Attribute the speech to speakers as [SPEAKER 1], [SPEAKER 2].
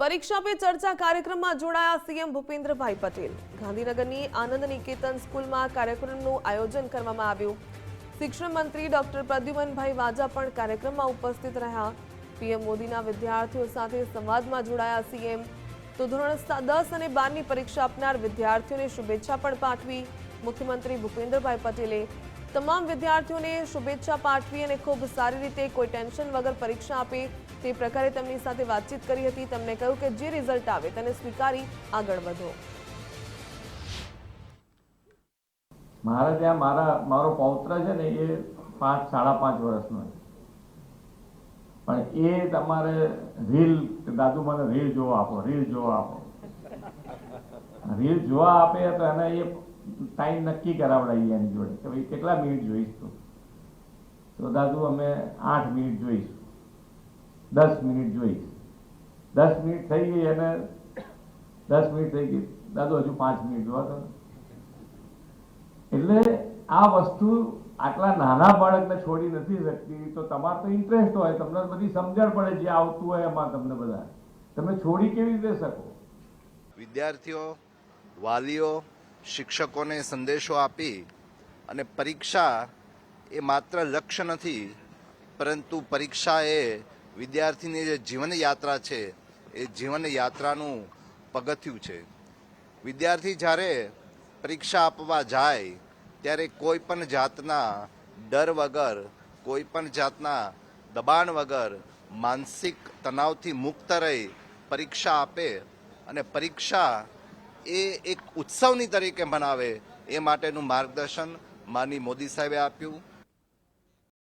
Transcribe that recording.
[SPEAKER 1] પરીક્ષા પે ચર્ચા કાર્યક્રમમાં જોડાયા સીએમ ભૂપેન્દ્રભાઈ પટેલ. ગાંધીનગરની આનંદ નિકેતન સ્કૂલમાં કાર્યક્રમનું આયોજન કરવામાં આવ્યું. શિક્ષણ મંત્રી ડોક્ટર પ્રદ્યુમનભાઈ વાજા પણ કાર્યક્રમમાં ઉપસ્થિત રહ્યા. પીએમ મોદીના વિદ્યાર્થીઓ સાથે સંવાદમાં જોડાયા સીએમ. તો ધોરણ દસ અને બારની પરીક્ષા આપનાર વિદ્યાર્થીઓને શુભેચ્છા પણ પાઠવી મુખ્યમંત્રી ભૂપેન્દ્રભાઈ પટેલે. તમામ વિદ્યાર્થીઓને શુભેચ્છા પાઠવી અને ખૂબ સારી રીતે કોઈ ટેન્શન વગર પરીક્ષા આપે તે પ્રકારે તેમની સાથે વાતચીત કરી હતી. તેમણે કહ્યું કે જે રિઝલ્ટ આવે તેને સ્વીકારી આગળ વધો.
[SPEAKER 2] મારા ત્યાં મારા, મારો પૌત્ર છે ને એ પાંચ, સાડા પાંચ વર્ષનો છે. પણ એ તમારે રીલ, દાદુ મને રીલ જોવા આપો, રીલ જોવા આપો. રીલ જોવા આપે તો એને એ ટાઈમ નક્કી કરાવડાવીએ એની જોડે કે ભાઈ કેટલા મિનિટ જોઈશ? તું દાદુ અમે આઠ મિનિટ જોઈશું. દસ મિનિટ જોઈશ. દસ મિનિટ થઈ ગઈ અને દસ મિનિટ થઈ ગઈ. દાદુ હજુ પાંચ મિનિટ જોવા તો એટલે આ વસ્તુ આટલા નાના બાળકને છોડી નથી શકતી. તો તમારે તો ઇન્ટરેસ્ટ હોય, તમને બધી સમજણ પડે જે આવતું હોય એમાં તમને બધા. તમે છોડી કેવી રીતે શકો?
[SPEAKER 3] વિદ્યાર્થીઓ, વાલીઓ શિક્ષકોને સંદેશો આપી અને પરીક્ષા એ માત્ર લક્ષ્ય નથી, પરંતુ પરીક્ષા એ વિદ્યાર્થીની જે જીવન યાત્રા છે, એ જીવન યાત્રાનું પગથિયું છે. વિદ્યાર્થી જ્યારે પરીક્ષા આપવા જાય, ત્યારે કોઈ પણ જાતના ડર વગર, કોઈ પણ જાતના દબાણ વગર માનસિક તણાવથી મુક્ત રહી પરીક્ષા આપે અને પરીક્ષા એ એક ઉત્સવની તરીકે મનાવે એ માટેનું માર્ગદર્શન માની મોદી સાહેબે આપ્યું.